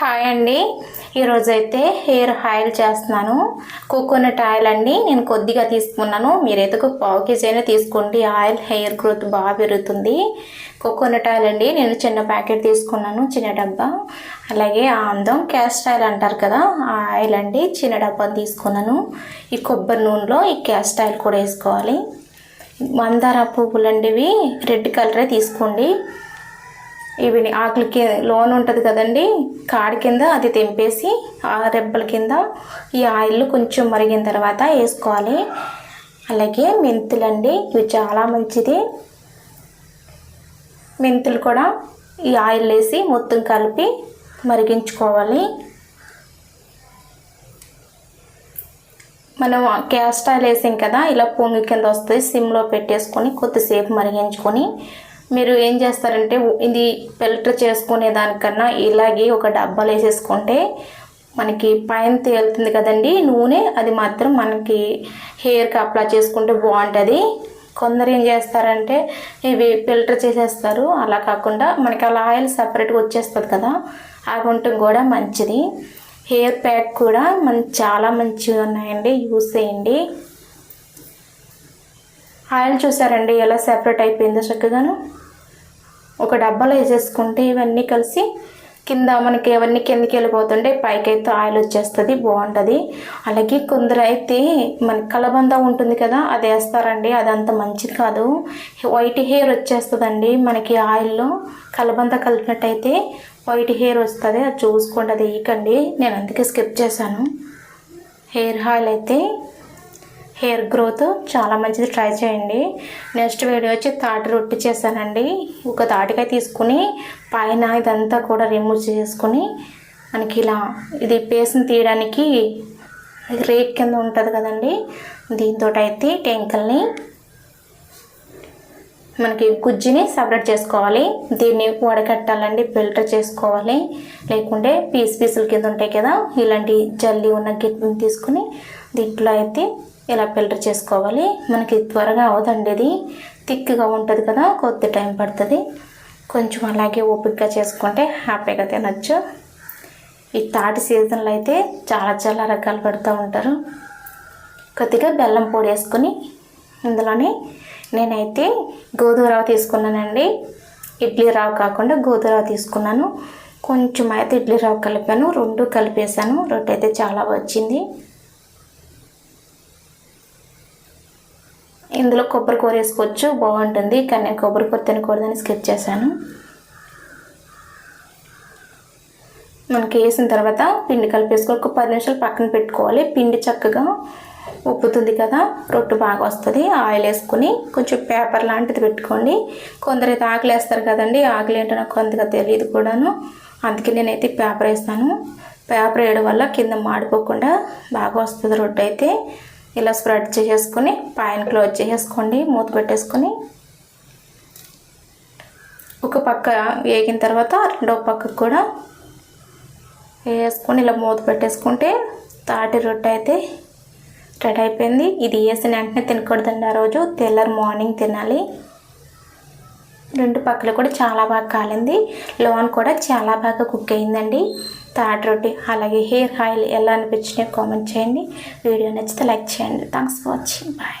Hi అండి. ఈరోజైతే hair oil చేస్తున్నాను. కోకోనట్ ఆయిల్ అండి. నేను కొద్దిగా తీసుకున్నాను. మీరైతే ఒక పావు కేజీ అయినా తీసుకోండి. ఆయిల్ హెయిర్ గ్రోత్ బాగా పెరుగుతుంది. కోకోనట్ ఆయిల్ అండి. నేను చిన్న ప్యాకెట్ తీసుకున్నాను. చిన్న డబ్బా. అలాగే ఆందం క్యాస్ట్ ఆయిల్ అంటారు కదా ఆ ఆయిల్ అండి. చిన్న డబ్బా తీసుకున్నాను. ఈ కొబ్బరి నూనెలో ఈ క్యాస్ట్ ఆయిల్ కూడా వేసుకోవాలి. మందార పువ్వులండివి రెడ్ కలరే తీసుకోండి. ఇవి ఆకులకి లోన్ ఉంటుంది కదండి. కాడి కింద అది తెంపేసి ఆ రెబ్బల కింద ఈ ఆయిల్ కొంచెం మరిగిన తర్వాత వేసుకోవాలి. అలాగే మెంతులండి ఇవి చాలా మంచిది. మెంతులు కూడా ఈ ఆయిల్ వేసి మొత్తం కలిపి మరిగించుకోవాలి. మనం క్యాస్ట్ ఆయిల్ వేసాం కదా ఇలా పొంగి కింద వస్తుంది సిమ్లో పెట్టేసుకొని కొద్దిసేపు మరిగించుకొని మీరు ఏం చేస్తారంటే ఇది ఫిల్టర్ చేసుకునే దానికన్నా ఇలాగే ఒక డబ్బాలు వేసేసుకుంటే మనకి పైన తేలుతుంది కదండి నూనె అది మాత్రం మనకి హెయిర్కి అప్లై చేసుకుంటే బాగుంటుంది. కొందరు ఏం చేస్తారంటే ఇవి ఫిల్టర్ చేసేస్తారు. అలా కాకుండా మనకి అలా ఆయిల్ సపరేట్గా వచ్చేస్తుంది కదా అవి ఉండటం కూడా మంచిది. హెయిర్ ప్యాక్ కూడా మన చాలా మంచిగా ఉన్నాయండి యూస్ చేయండి. ఆయిల్ చూసారండి ఎలా సెపరేట్ అయిపోయిందో చక్కగాను? ఒక డబ్బాలో వేసేసుకుంటే ఇవన్నీ కలిసి కింద మనకి అవన్నీ కిందకి వెళ్ళిపోతుంటే పైకి అయితే ఆయిల్ వచ్చేస్తుంది బాగుంటుంది. అలాగే కొందరు అయితే మన కలబంద ఉంటుంది కదా అది వేస్తారండి. అది అంత మంచిది కాదు. వైట్ హెయిర్ వచ్చేస్తుందండి మనకి ఆయిల్లో. కలబంద కలిపినట్టయితే వైట్ హెయిర్ వస్తుంది. అది చూసుకోండి అది వేయకండి. నేను అందుకే స్కిప్ చేశాను. హెయిర్ ఆయిల్ అయితే హెయిర్ గ్రోత్ చాలా మంచిది. ట్రై చేయండి. నెక్స్ట్ వీడియో వచ్చి తాటి రొట్టి చేశానండి. ఒక తాటికాయ తీసుకుని పైన ఇదంతా కూడా రిమూవ్ చేసుకుని మనకి ఇలా ఇది పేస్ట్ని తీయడానికి రేక్ కింద ఉంటుంది కదండి. దీంతో అయితే టెంకల్ని మనకి గుజ్జుని సపరేట్ చేసుకోవాలి. దీన్ని వడకట్టాలండి ఫిల్టర్ చేసుకోవాలి. లేకుంటే పీస్ పీసుల కింద ఉంటాయి కదా ఇలాంటి జల్లి ఉన్న గిట్ని తీసుకుని దీంట్లో అయితే ఇలా ఫిల్టర్ చేసుకోవాలి? మనకి త్వరగా అవదండి ఇది థిక్గా ఉంటుంది కదా కొద్ది టైం పడుతుంది. కొంచెం అలాగే ఓపిక్గా చేసుకుంటే హ్యాపీగా తినచ్చు. ఈ తాటి సీజన్లో అయితే చాలా చాలా రకాలు పెడుతూ ఉంటారు. కొద్దిగా బెల్లం పొడి వేసుకొని ఇందులోనే నేనైతే గోధుమ రవ్వ తీసుకున్నానండి. ఇడ్లీ రవ్వ కాకుండా గోధుమ రవ్వ తీసుకున్నాను. కొంచెం అయితే ఇడ్లీ రవ్వ కలిపాను రెండు కలిపేసాను రొట్టె అయితే చాలా వచ్చింది. ఇందులో కొబ్బరి కూర వేసుకోవచ్చు బాగుంటుంది. కానీ నేను కొబ్బరి కూర తినకూడదని స్కిప్ చేశాను. మనకి వేసిన తర్వాత పిండి కలిపేసుకొని ఒక పది నిమిషాలు పక్కన పెట్టుకోవాలి. పిండి చక్కగా ఉప్పుతుంది కదా రొట్టు బాగా వస్తుంది. ఆయిల్ వేసుకుని కొంచెం పేపర్ లాంటిది పెట్టుకోండి. కొందరు అయితే ఆకులు వేస్తారు కదండి ఆకులు ఏంటో నాకు కొంతగా తెలియదు కూడాను. అందుకే నేనైతే పేపర్ వేస్తాను. పేపర్ వేయడం వల్ల కింద మాడిపోకుండా బాగా వస్తుంది రొట్టె అయితే. ఇలా స్ప్రెడ్ చేసేసుకొని పైన క్లోజ్ చేసేసుకోండి మూత పెట్టేసుకొని. ఒక పక్క వేగిన తర్వాత రెండో పక్కకు కూడా వేసుకొని ఇలా మూత పెట్టేసుకుంటే తాటి రొట్టె అయితే రెడీ అయిపోయింది. ఇది వేసిన వెంటనే తినకూడదండి ఆ రోజు. తెల్లరు మార్నింగ్ తినాలి. రెండు పక్కలు కూడా చాలా బాగా కాలింది. లోన్ కూడా చాలా బాగా కుక్ అయిందండి. థర్డ్ రొట్టి అలాగే హెయిర్ ఆయిల్ ఎలా అనిపించినాయి కామెంట్ చేయండి. వీడియో నచ్చితే లైక్ చేయండి. Thanks for watching. బాయ్.